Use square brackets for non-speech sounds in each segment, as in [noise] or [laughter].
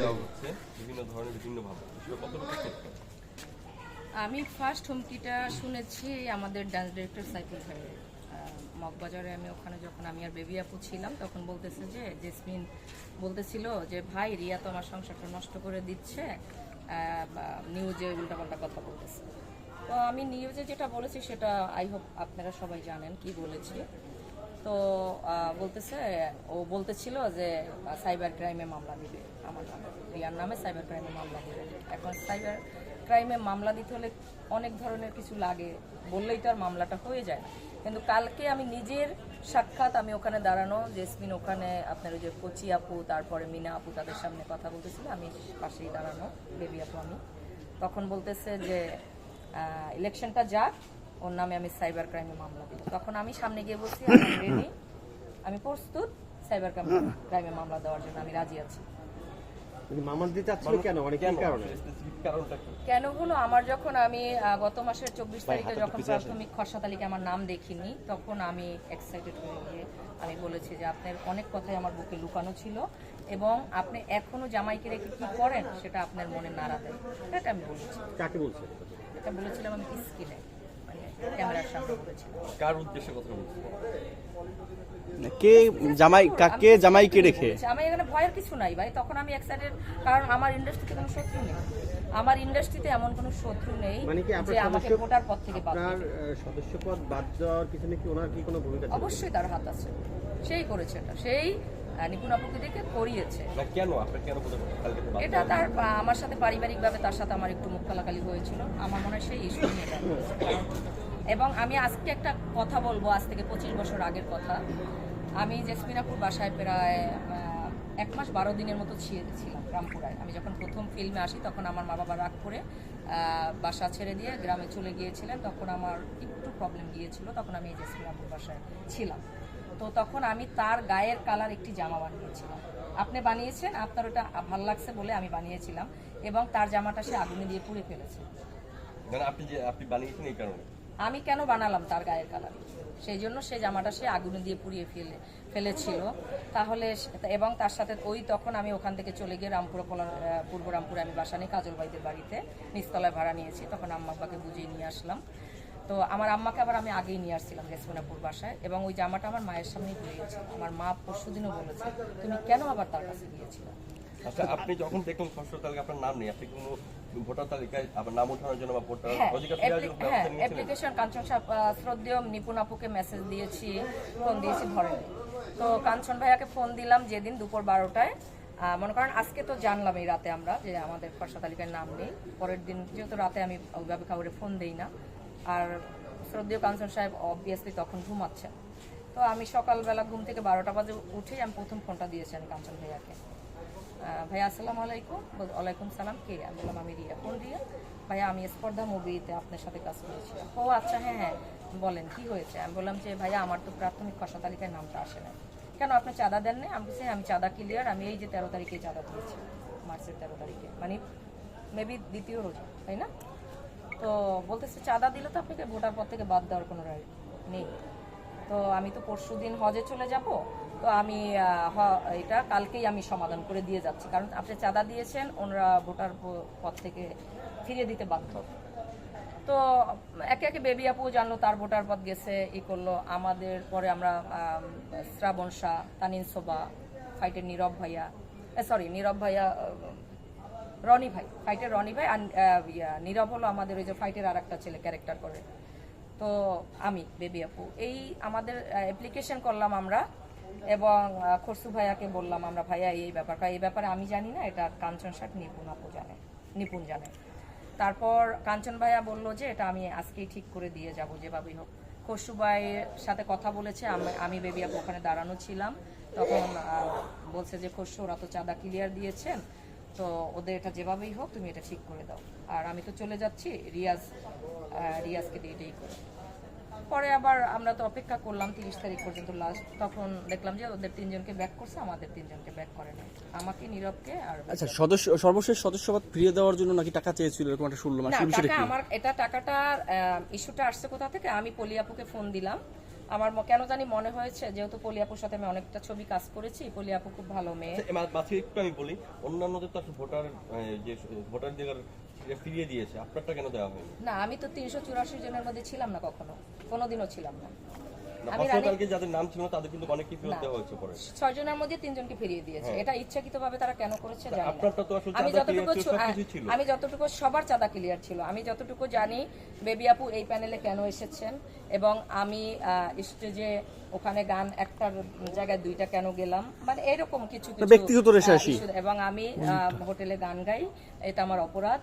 দেওয়া হচ্ছে বিভিন্ন ধরনের বিভিন্ন কতটুকু সত্য? আমি ফার্স্ট হুমকিটা শুনেছি আমাদের ডান্স ডিরেক্টর সাইফুল ভাইয়ের। মগবাজারে আমি ওখানে যখন আমি আর বেবি আপু ছিলাম তখন বলতেছে যে জেসমিন বলতেছিল যে ভাই রিয়া তো আমার সংসারটা নষ্ট করে দিচ্ছে বা নিউজে উল্টাপাল্টা কথা বলতেছে। তো আমি নিউজে যেটা বলেছি সেটা আই হোপ আপনারা সবাই জানেন কি বলেছি। তো বলতেছে, ও বলতেছিল যে সাইবার ক্রাইমে মামলা দিবে আমার নামে। রিয়ার নামে সাইবার ক্রাইমে মামলা দিবে। এখন সাইবার ক্রাইমে মামলা দিতে হলে অনেক ধরনের কিছু লাগে। বললেই তো আর মামলাটা হয়ে যায় না। কিন্তু কালকে আমি নিজের সাক্ষাৎ আমি ওখানে দাঁড়ানো, জেসমিন ওখানে আপনার ওই যে কচি আপু, তারপরে মিনা আপু তাদের সামনে কথা বলতেছিল, আমি পাশেই দাঁড়ানো, বেবি আপু আমি। তখন বলতেছে যে ইলেকশনটা যাক ওর নামে আমি সাইবার ক্রাইমে মামলা দিব। তখন আমি সামনে গিয়ে বলছি আমি [coughs] রেডি। আমি প্রস্তুত সাইবার [coughs] ক্রাইমে মামলা দেওয়ার জন্য আমি রাজি আছি। মামলা দিতে কেন? মানে কেন? হলো? আমার যখন আমি গত মাসের চব্বিশ তারিখে যখন প্রাথমিক খসড়া তালিকা আমার নাম দেখিনি তখন আমি এক্সাইটেড হয়ে গিয়ে আমি বলেছি যে আপনার অনেক কথাই আমার বুকে লুকানো ছিল এবং আপনি এখনও জামাইকে রেখে কি করেন সেটা আপনার মনে নাড়া দেয়। এটা আমি বলেছি। কাকে বলছে এটা বলেছিলাম আমি স্কিনে। ক্যামেরার সামনে কার উদ্দেশ্যে কথা বলছি? কে জামাই কাকে জামাইকে রেখে? আমার এখানে ভয়ের কিছু নাই ভাই তখন আমি এক্সাইটেড কারণ আমার ইন্ডাস্ট্রিতে কোনো শত্রু নেই। আমার ইন্ডাস্ট্রিতে এমন কোনো শত্রু নেই মানে কি আপনার যে আমাকে ভোটার পদ থেকে বাদ আপনার। আহ, সদস্যপদ বাদ দেওয়ার পিছনে কি ওনার কি কোনো ভূমিকা অবশ্যই তার হাত আছে। সেই করেছে এটা সেই নিপুণ আপুকে দেখে করিয়েছে। কেন? এটা তার আমার সাথে পারিবারিকভাবে তার সাথে আমার একটু মুখ কালাকালি হয়েছিল। আমার মনে হয় সেই ইস্যু নিয়ে এবং আমি আজকে একটা কথা বলব, আজ থেকে পঁচিশ বছর আগের কথা। আমি জেসমিনাপুর বাসায় প্রায় এক মাস বারো দিনের মতো ছিলাম রামপুরায়। আমি যখন প্রথম ফিল্মে আসি, তখন আমার মা বাবা রাগ করে বাসা ছেড়ে দিয়ে গ্রামে চলে গিয়েছিলেন। তখন আমার একটু প্রবলেম গিয়েছিল, তখন আমি জেসমিনাপুর বাসায় ছিলাম। তো তখন আমি তার গায়ের কালার একটি জামা বানিয়েছিলাম। আপনি বানিয়েছেন? আপনার ওটা ভালো লাগছে বলে আমি বানিয়েছিলাম এবং তার জামাটা সে আগুনে দিয়ে পুড়ে ফেলেছে। মানে আপনি আপনি বানিয়েছেন এই কারণে? আমি কেন বানালাম তার গায়ের কালার? সেই জন্য সে জামাটা সে আগুনে দিয়ে পুড়িয়ে ফেলে, ফেলেছিল। তাহলে এবং তার সাথে ওই তখন আমি ওখান থেকে চলে গিয়ে রামপুর পূর্ব রামপুরে আমি বাসা নিই কাজল ভাইদের বাড়িতে নিচতলায় ভাড়া নিয়েছি। তখন আম্মা আব্বাকে বুঝিয়ে নিয়ে আসলাম। তো আমার আম্মাকে আবার আমি আগেই নিয়ে আসছিলাম রেসমিনাপুর বাসায়। এবং ওই জামাটা আমার মায়ের সামনেই পড়িয়েছিল আমার মা পরশুদিনও বলেছে, তুমি কেন আবার তার কাছে গিয়েছিলে? আচ্ছা আপনি যখন দেখুন তালিকা আপনার নাম নেই, আপনি কোনো ভোটার তালিকায় আপনার নাম ওঠানোর জন্য বা ভোটার অধিকার ফেরার জন্য অ্যাপ্লি- কোনো হ্যাঁ অ্যাপ্লিকেশন কাঞ্চন শ্রদ্ধেয় নিপুণ আপুকে মেসেজ দিয়েছি ফোন দিয়েছি ধরেনি। তো কাঞ্চন ভাইয়াকে ফোন দিলাম যেদিন দুপুর বারোটায়। মনে করেন আজকে তো জানলাম এই রাতে আমরা যে আমাদের খরসা তালিকায় নাম নেই। পরের দিন যেহেতু রাতে আমি ওইভাবে কাউরে ফোন দেই না। আর শ্রদ্ধেয় কাঞ্চন সাহেব অবভিয়াসলি তখন ঘুমাচ্ছেন। তো আমি সকালবেলা ঘুম থেকে বারোটা বাজে উঠেই আমি প্রথম ফোনটা দিয়েছি আমি কাঞ্চন ভাইয়াকে। ভাইয়া আসসালামু আলাইকুম। ওয়ালাইকুম সালাম। কে? আমি বললাম আমি রিয়া কোন রিয়া। ভাইয়া আমি স্পর্ধা মুভিতে আপনার সাথে কাজ করেছি। ও আচ্ছা হ্যাঁ হ্যাঁ বলেন কি হয়েছে? আমি বললাম যে ভাইয়া আমার তো প্রাথমিক খসা তালিকায় নামটা আসে না। কেন আপনি চাঁদা দেন নাই আমি "হ্যাঁ, আমি চাঁদা ক্লিয়ার আমি এই যে তেরো তারিখে চাঁদা দিয়েছি। মার্চের তেরো তারিখে। মানে মেবি দ্বিতীয় রোজা তাই না? তো বলতেছে চাঁদা দিলে তো আপনাকে ভোটার পর থেকে বাদ দেওয়ার কোনো রাইট নেই। তো আমি তো পরশু দিন হজে চলে যাব, তো আমি এটা কালকেই আমি সমাধান করে দিয়ে যাচ্ছি। কারণ আপনি চাঁদা দিয়েছেন, ওনারা ভোটার পদ থেকে ফিরিয়ে দিতে বাধ্য। তো একে একে বেবি আপু জানলো তার ভোটার পদ গেছে, ই করল। আমাদের পরে আমরা শ্রাবণ শাহ, তানিন সোবা ফাইটের নীরব ভাইয়া সরি নীরব ভাইয়া, রনি ভাই ফাইটের রনি ভাই আর নীরব হলো আমাদের ওই যে ফাইটের আর একটা ছেলে ক্যারেক্টার করে। তো আমি, বেবি আপু। এই আমাদের অ্যাপ্লিকেশন করলাম আমরা এবং খরসু ভাইয়াকে বললাম আমরা, ভাইয়া, এই ব্যাপার কারণ এই ব্যাপারে আমি জানি না, এটা কাঞ্চন ষাট নিপুণ আপু জানে নিপুণ জানে। তারপর কাঞ্চন ভাইয়া বলল যে, এটা আমি আজকেই ঠিক করে দিয়ে যাব, যেভাবেই হোক। খসু ভাইয়ের সাথে কথা বলেছে, আমি- বেবি আপু ওখানে দাঁড়ানো ছিলাম। তখন বলছে যে খসু ওরা তো চাঁদা ক্লিয়ার দিয়েছেন। তো ওদের এটা যেভাবেই হোক তুমি এটা ঠিক করে দাও। আর আমি তো চলে যাচ্ছি রিয়াজ রিয়াজকে দিয়ে এটাই করে। পরে আবার আমরা তো অপেক্ষা করলাম তিরিশ তারিখ পর্যন্ত লাস্ট তখন দেখলাম যে ওদের তিনজনকে ব্যাক করছে আমাদের তিনজনকে ব্যাক করে না আমাকে নীরবকে আর আচ্ছা সদস্য সর্বশেষ সদস্যপদ ফিরিয়ে দেওয়ার জন্য নাকি টাকা চেয়েছিল এরকম একটা শুনলাম। না টাকা আমার এটা টাকাটার ইস্যুটা আসছে কোথা থেকে? আমি পলিয়াপুকে ফোন দিলাম। আমার কেন জানি মনে হয়েছে যেহেতু পলিয়াপুর সাথে আমি অনেকটা ছবি কাজ করেছি পলিয়াপু খুব ভালো মেয়ে। মাছি একটু আমি বলি অন্যান্যদের তো ভোটার যে ভোটার জায়গার ফিরিয়ে দিয়েছে আপনারটা কেন দেওয়া হয়নি? না আমি তো তিনশো চুরাশি জনের মধ্যে ছিলাম না কখনো কোনোদিনও ছিলাম না। না, আমি খসড়া রানী- তালিকায় যাদের নাম ছিল তাদের কিন্তু অনেককে ফেরত দেওয়া হয়েছে পরে। ছয় মধ্যে তিনজনকে ফিরিয়ে দিয়েছে। এটা ইচ্ছাকৃতভাবে তারা কেন করেছে জানি আমি যতটুকু। আমি সবার চাঁদা ক্লিয়ার ছিল। আমি যতটুকু জানি বেবি আপু এই প্যানেলে কেন এসেছেন? এবং আমি স্টেজে ওখানে গান একটার জায়গায় দুইটা কেন গেলাম? মানে এরকম কিছু কিছু ব্যক্তিগত এবং আমি আহ, হোটেলে গান গাই। এটা আমার অপরাধ।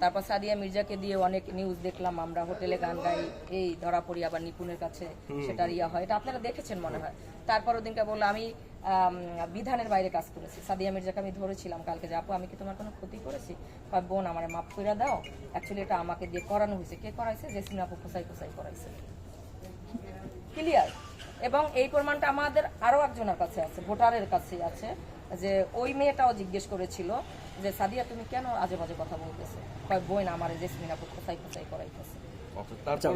তারপর সাদিয়া মির্জাকে দিয়ে অনেক নিউজ দেখলাম আমরা হোটেলে গান গাই এই ধরা পড়ি আবার নিপুণের কাছে সেটা ইয়া হয় এটা আপনারা দেখেছেন মনে হয়। তারপর ওদিনকে বলল আমি বিধানের বাইরে কাজ করেছি সাদিয়া মির্জাকে আমি ধরেছিলাম কালকে যে আপু আমি কি তোমার কোনো ক্ষতি করেছি? কয় বোন আমার মাফ করে দাও অ্যাকচুয়ালি এটা আমাকে দিয়ে করানো হয়েছে কে করাইছে? জেসমিন আপু কোসাই কোসাই করাইছে। ক্লিয়ার এবং এই প্রমাণটা আমাদের আরও একজনের কাছে আছে ভোটারের কাছে আছে যে ওই মেয়েটাও জিজ্ঞেস করেছিল যে সাদিয়া তুমি কেন আজে বাজে কথা বলতেছে? কয় বই আমার করাইতেছে। আচ্ছা,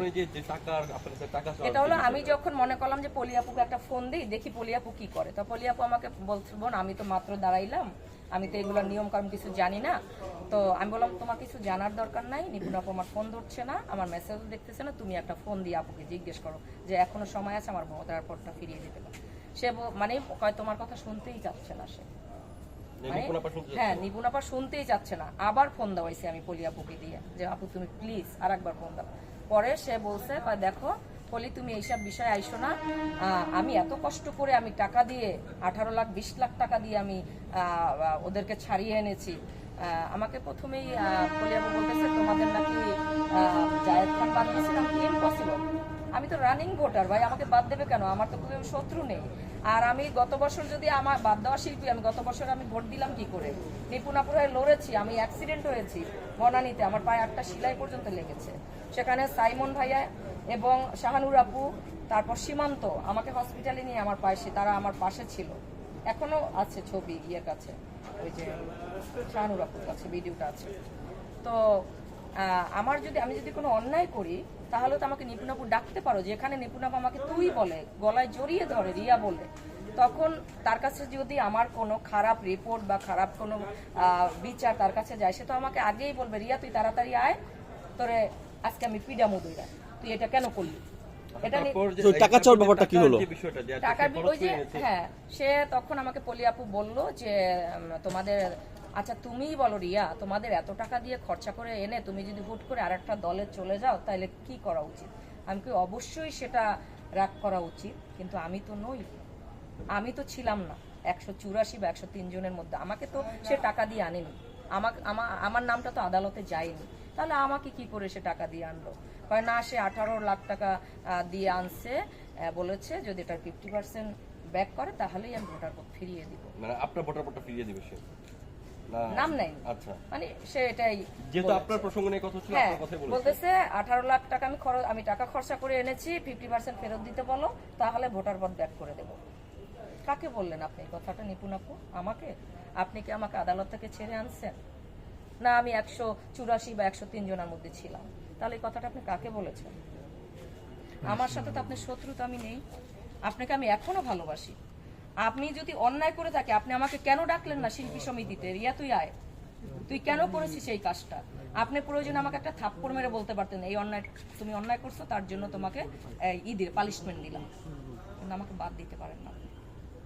এটা হলো আমি যখন মনে করলাম যে পলিয়াপুকে একটা ফোন দিই দেখি পলিয়াপু কি করে। তো পলিয়াপু আমাকে বলছে বোন আমি তো মাত্র দাঁড়াইলাম আমি তো এগুলোর নিয়ম কারণ কিছু জানি না। তো আমি বললাম তোমার কিছু জানার দরকার নাই নিপুণ আপু আমার ফোন ধরছে না আমার মেসেজও দেখতেছে না তুমি একটা ফোন দিয়ে আপুকে জিজ্ঞেস করো যে এখনও সময় আছে আমার ভোটার পটটা ফিরিয়ে দিতে পারো। সে মানে তোমার কথা শুনতেই চাচ্ছে না সে। হ্যাঁ নিপুণ আপা শুনতেই চাচ্ছে না। আবার ফোন দেওয়াইছে আমি পলি আপুকে দিয়ে যে আপু তুমি প্লিজ আর একবার ফোন দাও। পরে সে বলছে দেখো পলি তুমি এইসব বিষয়ে আইসো না। আমি এত কষ্ট করে আমি টাকা দিয়ে আঠারো লাখ বিশ লাখ টাকা দিয়ে আমি ওদেরকে ছাড়িয়ে এনেছি। আমাকে প্রথমেই আহ, পলি আপু বলতেছে তোমাদের নাকি জায়েদ খান বাদ দিয়েছিলাম ইম্পসিবল আমি তো রানিং ভোটার ভাই আমাকে বাদ দেবে কেন? আমার তো কেউ শত্রু নেই। আর আমি গত বছর যদি আমার বাদ দেওয়া শিল্পী আমি গত বছর আমি ভোট দিলাম কি করে? নিপুণাপুরে লড়েছি, আমি অ্যাক্সিডেন্ট হয়েছি বনানীতে, আমার পায়ে আটটা সিলাই পর্যন্ত লেগেছে। সেখানে সাইমন ভাইয়া এবং শাহানুর আপু, তারপর সীমান্ত, আমাকে হসপিটালে নিয়ে আমার পাশে তারা আমার পাশে ছিল। এখনও আছে ছবি ইয়ের কাছে, ওই যে শাহানুর আপুর কাছে ভিডিওটা আছে। তো আমার যদি, আমি যদি কোনো অন্যায় করি তাহলে তো আমাকে নিপুণাপু ডাকতে পারো যেখানে নিপুণাপু আমাকে তুই বলে গলায় জড়িয়ে ধরে রিয়া বলে। তখন তার কাছে যদি আমার কোনো খারাপ রিপোর্ট বা খারাপ কোনো বিচার তার কাছে যায় সে তো আমাকে আগেই বলবে রিয়া তুই তাড়াতাড়ি আয় তোরে আজকে আমি পিডামো দইরা তুই এটা কেন করলি? এটা টাকা চাওয়ার টাকার ব্যাপারটা কি হলো? যে টাকার সে ওই যে হ্যাঁ সে তখন আমাকে পলি আপু বলল যে তোমাদের আচ্ছা তুমিই বলো রিয়া, তোমাদের এত টাকা দিয়ে খরচা করে এনে তুমি যদি হুট করে আরেকটা দলে চলে যাও, তাহলে কি করা উচিত? আমি কি অবশ্যই সেটা রাগ করা উচিত? কিন্তু আমি তো নই। আমি তো ছিলাম না। একশো চুরাশি বা একশো তিন জনের মধ্যে। আমাকে তো সে টাকা দিয়ে আনেনি। আমাকে আমার নামটা তো আদালতে যায়নি। তাহলে আমাকে কি করে সে টাকা দিয়ে আনলো? কয় না, সে আঠারো লাখ টাকা দিয়ে আনছে বলেছে, যদি এটার ফিফটি পার্সেন্ট ব্যাক করে, তাহলেই আমি ভোটার ভোট ফিরিয়ে দিব। মানে আপনার ভোটার ফিরিয়ে দিবে সে? নাম নেই। আচ্ছা। মানে সে এটাই যেহেতু আপনার প্রসঙ্গ নিয়ে কথা ছিল হ্যাঁ আপনার কথাই বলেছে। বলতেছে আঠারো লাখ টাকা আমি খরচ আমি টাকা খরচা করে এনেছি ফিফটি পার্সেন্ট ফেরত দিতে বলো তাহলে ভোটার ভোট ব্যাক করে দেবো। কাকে বললেন আপনি? কথাটা নিপুণ আপু? আমাকে? আপনি কি আমাকে আদালত থেকে ছেড়ে আনছেন? না আমি একশো চুরাশি বা একশো তিন জনের মধ্যে ছিলাম। তাহলে এই কথাটা আপনি কাকে বলেছেন? আমার সাথে তো আপনার শত্রু তো আমি নেই। আপনাকে আমি এখনও ভালোবাসি। আপনি যদি অন্যায় করে থাকে, আপনি আমাকে কেন ডাকলেন না শিল্পী সমিতিতে? রিয়া, তুই আয়। তুই কেন করেছিস এই কাজটা? আপনি প্রয়োজন আমাকে একটা থাপ্পড় মেরে বলতে পারতেন, এই অন্যায় তুমি অন্যায় করছ, তার জন্য তোমাকে ই ঈদের পালিশমেন্ট দিলাম। আমাকে বাদ দিতে পারেন না।